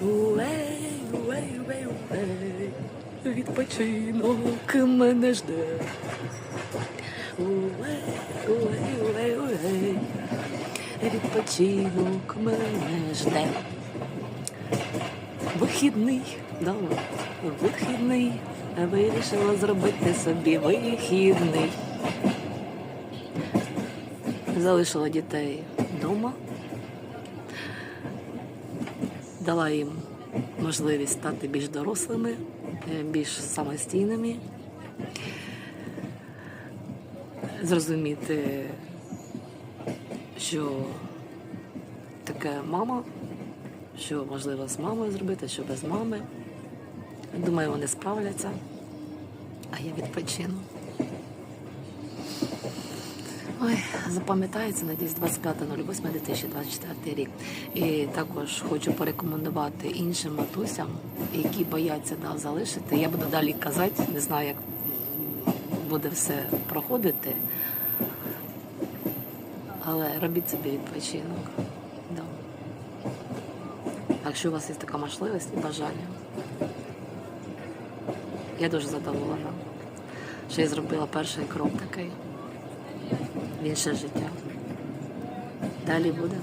Уей, уей, уей, уей, відпочинок мене жде. Уей, уей, уей, уей, відпочинок мене жде. Вихідний, да, вихідний, вирішила зробити собі вихідний. Залишила дітей вдома, дала їм можливість стати більш дорослими, е, більш самостійними, зрозуміти, що таке мама, що можливо з мамою зробити, що без мами. Думаю, вони справляться, а я відпочину. Ой, запам'ятається, надіюсь, 25.08.2024 рік. І також хочу порекомендувати іншим матусям, які бояться да, залишити. Я буду далі казати, не знаю, як буде все проходити. Але робіть собі відпочинок. Да. Якщо у вас є така можливість і бажання. Я дуже задоволена, що я зробила перший крок такий в інше життя. Далі буде.